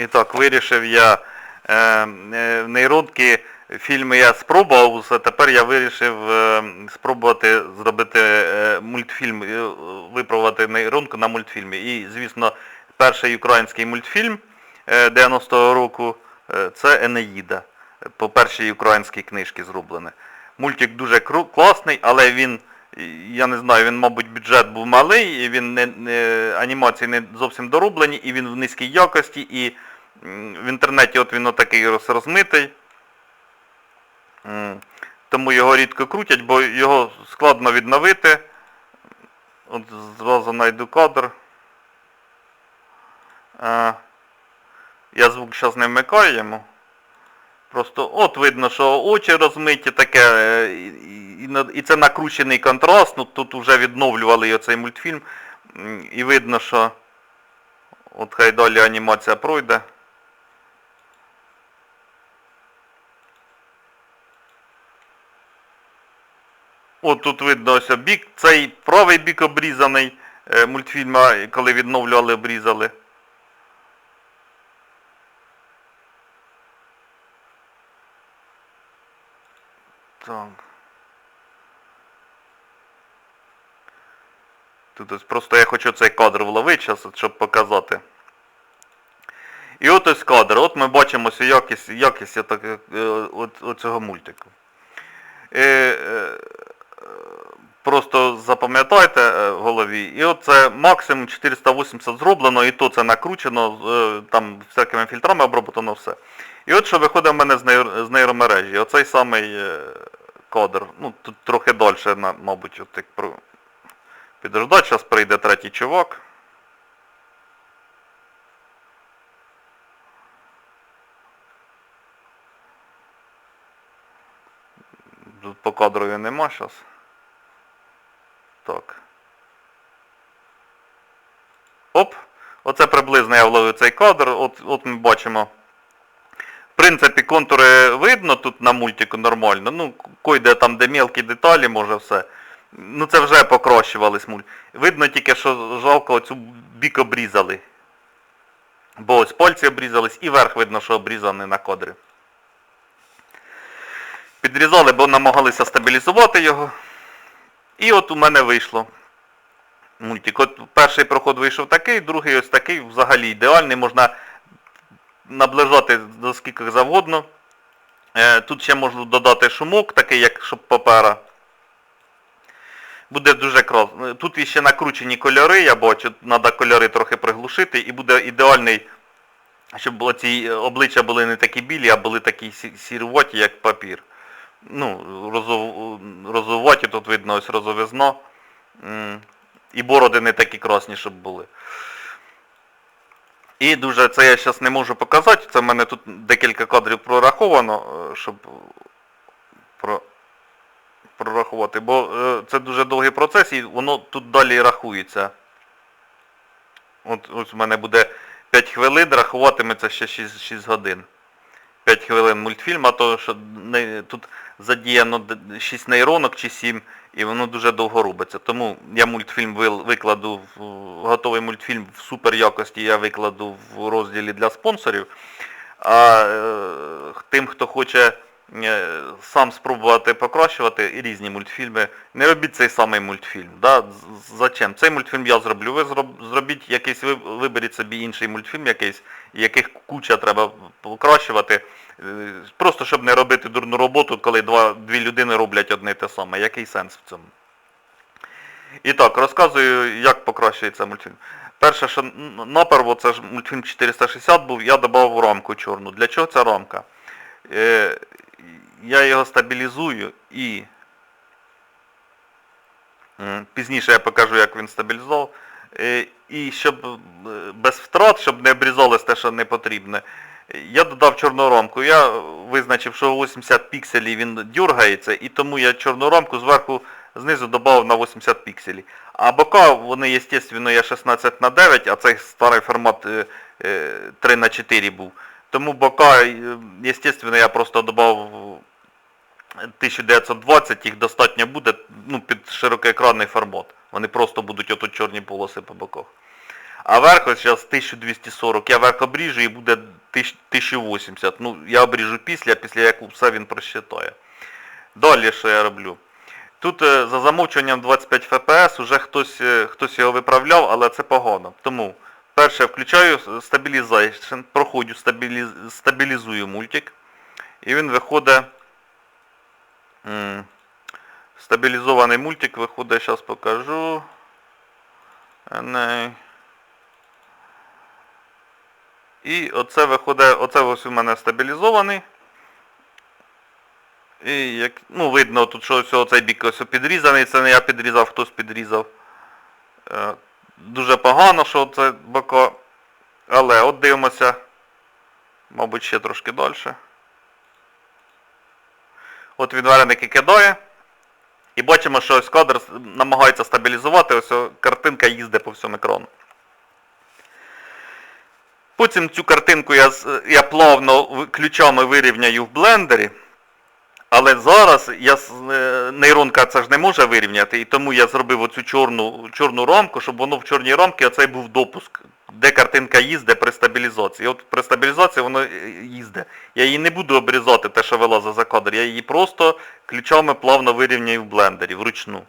І так, вирішив я е, е, нейронки фільми я спробував, усе, тепер я вирішив е, спробувати зробити е, мультфільм, е, випробувати нейронку на мультфільмі. І, звісно, перший український мультфільм е, 90-го року е, це Енеїда. По першій українській книжці зроблене. Мультик дуже класний, але він, я не знаю, він, мабуть, бюджет був малий, він не, не, анімації не зовсім дороблені, і він в низькій якості, і в інтернеті от він отакий розмитий. Тому його рідко крутять, бо його складно відновити. От зразу знайду кадр. Я звук зараз не вмикаю йому. Просто от видно, що очі розмиті таке, е, і, це накручений контраст, ну тут вже відновлювали і оцей мультфільм. І видно, що от хай далі анімація пройде. От тут видно ось бік, цей правий бік обрізаний е, мультфільма, коли відновлювали, обрізали. Так. Тут ось просто я хочу цей кадр вловити зараз, щоб показати. І от ось кадр. От ми бачимо якість, якість е, от, от цього мультику. Е, просто запам'ятайте е, в голові. І оце максимум 480 зроблено, і то це накручено, е, там всякими фільтрами оброблено все. І от що виходить в мене з, нейромережі. Оцей самий е, кадр. Ну, тут трохи далі, мабуть, от про... підождать, зараз прийде третій чувак. Кадрові нема зараз. Так. Оп. Оце приблизно я вловив цей кадр. От, от ми бачимо. В принципі, контури видно тут на мультику нормально. Ну, койде там, де мелкі деталі, може все. Ну це вже покращувались мульт. Видно тільки, що жалко оцю бік обрізали. Бо ось пальці обрізались і верх видно, що обрізаний на кадрі. Підрізали, бо намагалися стабілізувати його. І от у мене вийшло. Мультик. От перший проход вийшов такий, другий ось такий, взагалі ідеальний, можна наближати до скільки завгодно. Е, Тут ще можна додати шумок, такий, як щоб папера. Буде дуже класно. Тут іще накручені кольори, я бачу, треба кольори трохи приглушити і буде ідеальний, щоб ці обличчя були не такі білі, а були такі сі- сіруваті, як папір. Ну, розов... розоваті, тут видно ось розовизно. І бороди не такі красні, щоб були. І дуже це я зараз не можу показати. Це в мене тут декілька кадрів прораховано, е, щоб про... прорахувати. Бо е, це дуже довгий процес і воно тут далі рахується. От ось у мене буде 5 хвилин, рахуватиметься ще 6, 6 годин. 5 хвилин мультфільм, а то що не, тут задіяно 6 нейронок чи 7, і воно дуже довго робиться. Тому я мультфільм викладу, готовий мультфільм в супер якості я викладу в розділі для спонсорів. А е, тим, хто хоче сам спробувати покращувати і різні мультфільми, не робіть цей самий мультфільм. Да? Зачем? Цей мультфільм я зроблю. Ви зробіть якийсь, ви- виберіть собі інший мультфільм якийсь, яких куча треба покращувати. Е, Просто щоб не робити дурну роботу, коли два, дві людини роблять одне й те саме. Який сенс в цьому? І так, розказую, як покращується мультфільм. Перше, що наперво, це ж мультфільм 460 був, я додав рамку чорну. Для чого ця рамка? Я його стабілізую і пізніше я покажу, як він стабілізував. Е, і щоб е, без втрат, щоб не обрізалось те, що не потрібне, я додав чорну рамку. Я визначив, що 80 пікселів він дергається, і тому я чорну рамку зверху знизу додав на 80 пікселів. А бока, вони, звісно, є 16 на 9, а цей старий формат е, е, 3 на 4 був. Тому бока, звісно, я просто додав 1920, їх достатньо буде ну, під широкоекранний формат. Вони просто будуть отут чорні полоси по боках. А верх ось зараз 1240. Я верх обріжу і буде 1080. Ну, я обріжу після, після як все він просчитає. Далі що я роблю? Тут е, за замовчуванням 25 FPS уже хтось, е, хтось його виправляв, але це погано. Тому перше включаю стабілізацію, проходжу стабілізую мультик. І він виходить. М, Стабілізований мультик виходить, зараз покажу. І оце виходить, оце ось у мене стабілізований. І як, ну, видно тут, що ось цей бік ось підрізаний, це не я підрізав, хтось підрізав. Е, дуже погано, що це боко. Але от дивимося, мабуть, ще трошки далі. От він вареники кидає. І бачимо, що ось кадр намагається стабілізувати, ось картинка їздить по всьому екрану. Потім цю картинку я, я плавно ключами вирівняю в блендері. Але зараз я е, нейронка це ж не може вирівняти, і тому я зробив оцю чорну, чорну рамку, щоб воно в чорній рамці оцей був допуск, де картинка їздить при стабілізації. От при стабілізації воно е, їздить. Я її не буду обрізати, те, що вилазить за кадр, я її просто ключами плавно вирівняю в блендері вручну.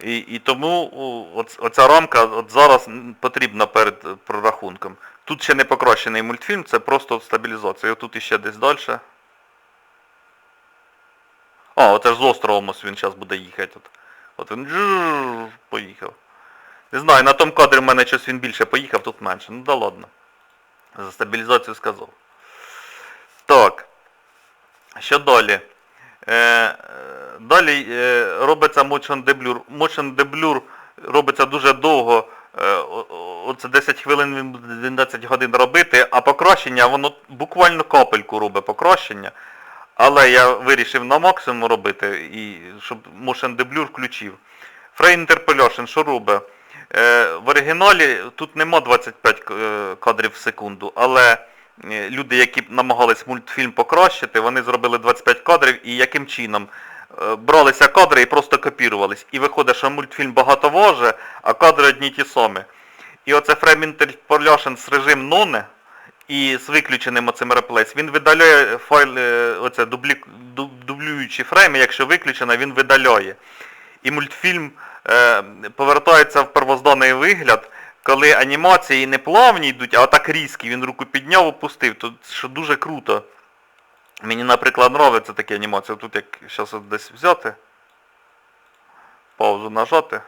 І, і тому оц- оця рамка от зараз потрібна перед е, прорахунком. Тут ще не покращений мультфільм, це просто стабілізація. Тут іще десь далі. О, оце ж з островом він зараз буде їхати. От він поїхав. Не знаю, на тому кадрі в мене щось він більше поїхав, тут менше. Ну да ладно. За стабілізацію сказав. Так. Що далі? Е, е, далі е, робиться motion deblur. Motion deblur робиться дуже довго. Е, оце 10 хвилин він буде 12 годин робити, а покращення, воно буквально капельку робить покращення. Але я вирішив на максимум робити, і щоб motion deblur включив. Frame Interpolation, що робить? Е, в оригіналі тут нема 25 е, кадрів в секунду, але е, люди, які намагались мультфільм покращити, вони зробили 25 кадрів і яким чином? Бралися кадри і просто копірувались. І виходить, що мультфільм багато важе, а кадри одні ті самі. І оце Frame Interpolation з режим None і з виключеним оцим реплейс, він видаляє файл, оце дублі, дублюючі фрейми, якщо виключено, він видаляє. І мультфільм повертається в первозданий вигляд, коли анімації не плавні йдуть, а отак різкі, він руку підняв, опустив, то що дуже круто. Мені, наприклад, подобається такі анімації. Тут як зараз десь взяти, паузу нажати.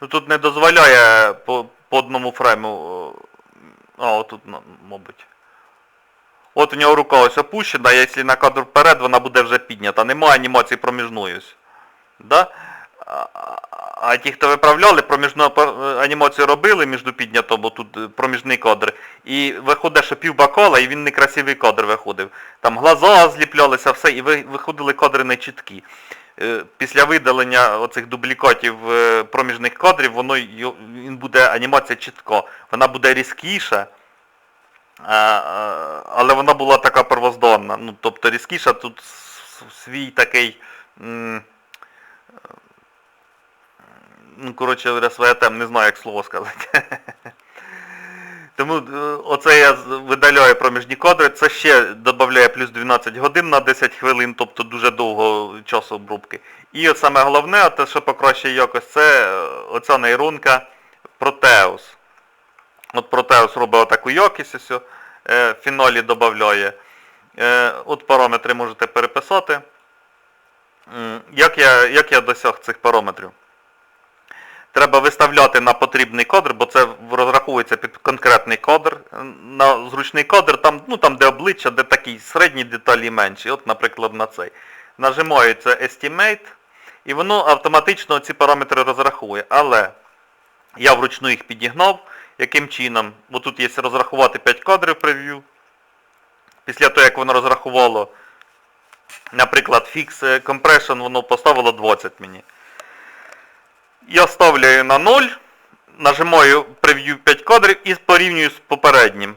Ну тут не дозволяє по, по одному фрейму. А, отут, мабуть. От у нього рука ось опущена, якщо на кадр вперед, вона буде вже піднята. Немає анімації проміжної. Да? А, а- а ті, хто виправляли, проміжну е, анімацію робили між піднято, бо тут е, проміжний кадр. І виходить, що пів бакала, і він некрасивий кадр виходив. Там глаза зліплялися, все, і виходили кадри нечіткі. Е, Після видалення оцих дублікатів проміжних кадрів, воно він буде анімація чітко. Вона буде різкіша. А, а, але вона була така первозданна. Ну, тобто різкіша тут свій такий. е, Ну, коротше своя тем, не знаю, як слово сказати. Тому е, оце я видаляю проміжні кадри, це ще додає плюс 12 годин на 10 хвилин, тобто дуже довго часу обробки. І от саме головне, те, що покращує якось, це е, оця нейронка Proteus. От Proteus робить отаку якість, ось, е, в додає. Е, От параметри можете переписати. Як я, як я досяг цих параметрів? Треба виставляти на потрібний кадр, бо це розраховується під конкретний кадр. На зручний кадр, там, ну, там де обличчя, де такі середні деталі менші. От, наприклад, на цей. Нажимаю це Estimate, і воно автоматично ці параметри розрахує. Але я вручну їх підігнав. Яким чином? Бо тут є розрахувати 5 кадрів прев'ю. Після того, як воно розрахувало, наприклад, Fix Compression, воно поставило 20 мені. Я ставляю на 0, нажимаю прев'ю 5 кадрів і порівнюю з попереднім.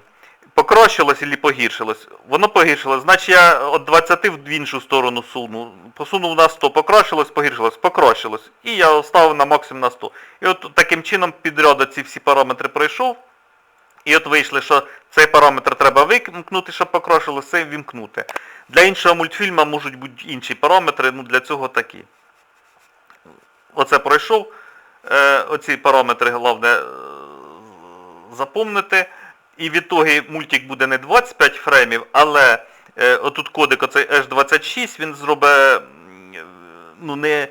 Покращилось або погіршилось. Воно погіршилось, значить я від 20 в іншу сторону суну. Посунув на 100, покращилось, погіршилось, покращилось. І я ставив на максимум на 100. І от таким чином підряд ці всі параметри пройшов. І от вийшли, що цей параметр треба вимкнути, щоб покращилось, цей вімкнути. Для іншого мультфільму можуть бути інші параметри, ну для цього такі. Оце пройшов. Е, оці параметри головне е, запомнити. І в ітогі мультик буде не 25 фреймів, але е, отут кодек оцей H26, він зробить ну, не,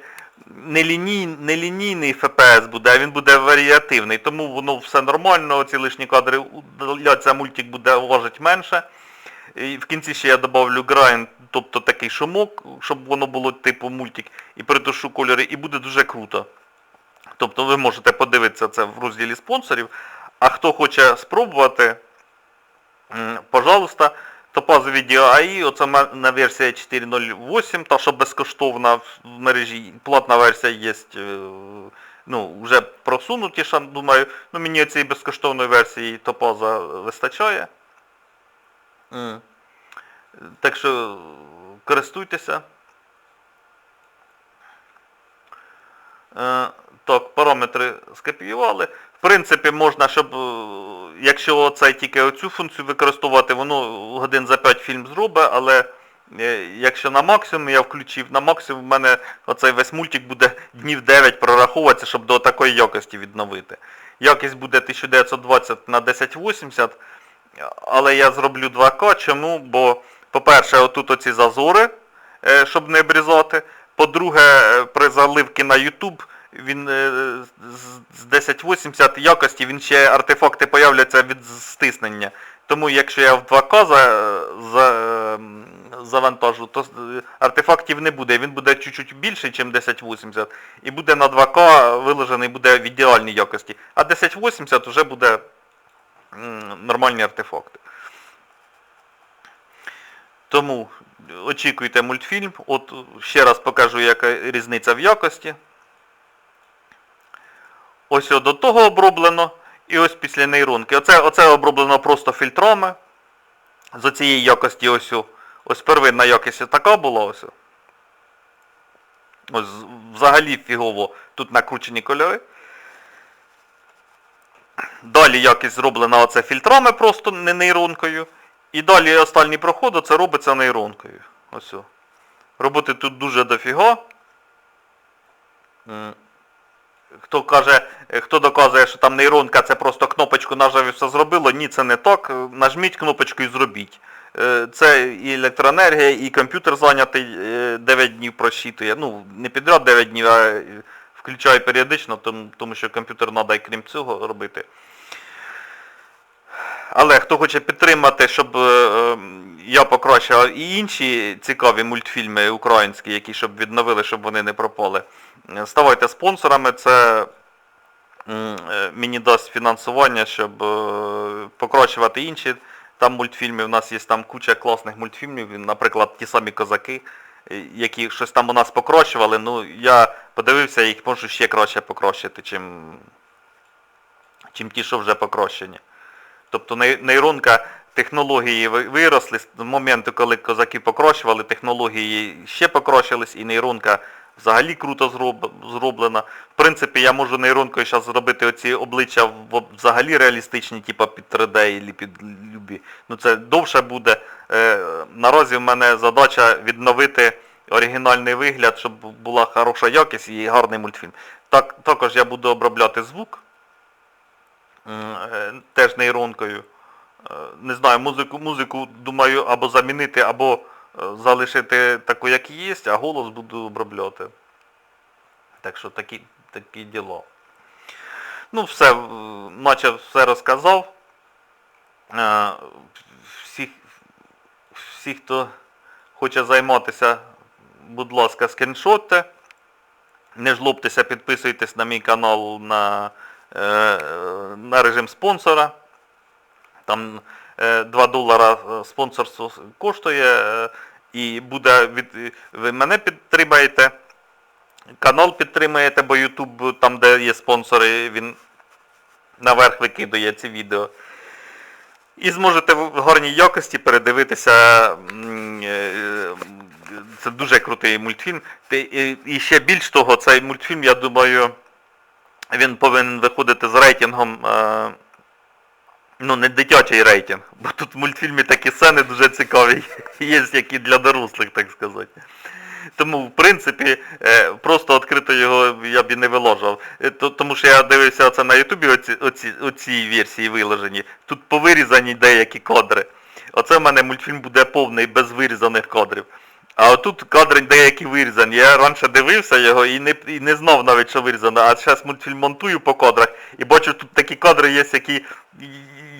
не, ліній, не лінійний FPS буде, а він буде варіативний. Тому воно все нормально, ці лишні кадри удаляться, мультик буде важить менше. І в кінці ще я добавлю grind, тобто такий шумок, щоб воно було типу мультик, і притушу кольори, і буде дуже круто. Тобто ви можете подивитися це в розділі спонсорів. А хто хоче спробувати, пожалуйста, Video AI, оце мене версія 4.08, та що безкоштовна в мережі, платна версія є, е, ну, вже просунутіша, думаю, ну мені цієї безкоштовної версії Topaz вистачає. Так що користуйтеся. Так, параметри скопіювали. В принципі, можна, щоб, е, якщо оцей тільки оцю функцію використовувати, воно годин за 5 фільм зробить, але е, якщо на максимум я включив, на максимум в мене оцей весь мультик буде днів 9 прораховуватися, щоб до такої якості відновити. Якість буде 1920 на 1080, але я зроблю 2К. Чому? Бо, по-перше, отут оці зазори, е, щоб не обрізати. По-друге, е, при заливці на YouTube він е, з- з 1080 якості, він ще артефакти появляться від стиснення. Тому якщо я в 2К за, за, ем, завантажу, то е, артефактів не буде. Він буде чуть-чуть більший, ніж 1080, і буде на 2К виложений буде в ідеальній якості. А 1080 вже буде нормальні артефакти. Тому очікуйте мультфільм. От ще раз покажу, яка різниця в якості. Ось до того оброблено. І ось після нейронки. Оце, оце оброблено просто фільтрами. З цієї якості ось. Ось первинна якість така була ось. Ось взагалі фігово тут накручені кольори. Далі якість зроблена оце фільтрами просто, не нейронкою. І далі останній проход це робиться нейронкою. Ось. Роботи тут дуже дофіга. Хто каже, е, хто доказує, що там нейронка це просто кнопочку нажав і все зробило, ні, це не так. Е, Нажміть кнопочку і зробіть. Е, Це і електроенергія, і комп'ютер зайнятий е, 9 днів просчитує. Ну, не підряд 9 днів, а е, включаю періодично, тому що комп'ютер треба і крім цього робити. Але хто хоче підтримати, щоб е, е, я покращив і інші цікаві мультфільми українські, які щоб відновили, щоб вони не пропали, е, ставайте спонсорами, це мені дасть фінансування, щоб покращувати інші там мультфільми. У нас є там куча класних мультфільмів, наприклад, ті самі козаки, які щось там у нас покращували. Ну, я подивився, їх можу ще краще покращити, чим, чим ті, що вже покращені. Тобто нейронка технології виросли з моменту, коли козаки покращували, технології ще покращились, і нейронка взагалі круто зроблена. В принципі, я можу нейронкою зараз зробити оці обличчя взагалі реалістичні, типу під 3D і під любі. Ну це довше буде. Е, Наразі в мене задача відновити оригінальний вигляд, щоб була хороша якість і гарний мультфільм. Так, також я буду обробляти звук. Е, теж нейронкою. Е, Не знаю, музику, музику думаю або замінити, або е, залишити таку, як є, а голос буду обробляти. Так що такі, такі діло. Ну, все, наче все розказав. Всіх, всі, хто хоче займатися, будь ласка, скріншотте. Не жлобтеся, підписуйтесь на мій канал на, на режим спонсора. Там е, 2 долара е, спонсорство коштує. е, І буде від. Ви мене підтримаєте. Канал підтримаєте, бо YouTube, там де є спонсори, він наверх викидує ці відео. І зможете в гарній якості передивитися. е, Це дуже крутий мультфільм. І ще більш того, цей мультфільм, я думаю, він повинен виходити з рейтингом. е, Ну, не дитячий рейтинг, бо тут в мультфільмі такі сцени дуже цікаві, є які для дорослих, так сказати. Тому, в принципі, е, просто відкрито його я б і не виложив. Е, Тому що я дивився це на Ютубі, оці, оці, оці версії виложені. Тут повирізані деякі кадри. Оце в мене мультфільм буде повний без вирізаних кадрів. А отут кадри деякі вирізані. Я раніше дивився його і не, і не знав навіть, що вирізано. А зараз мультфільм монтую по кадрах і бачу, тут такі кадри є, які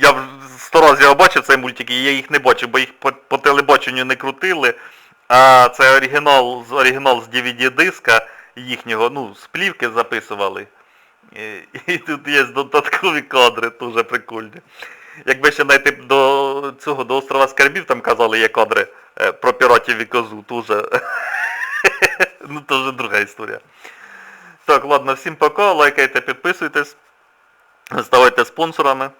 я сто разів його бачив цей мультик, і я їх не бачив, бо їх по, по телебаченню не крутили. А це оригінал, оригінал з DVD-диска їхнього, ну, з плівки записували. І, і тут є додаткові кадри, дуже прикольні. Якби ще знайти до цього, до острова Скарбів, там казали, є кадри е, про піратів і козу, дуже. ну, то вже друга історія. Так, ладно, всім пока, лайкайте, підписуйтесь, ставайте спонсорами.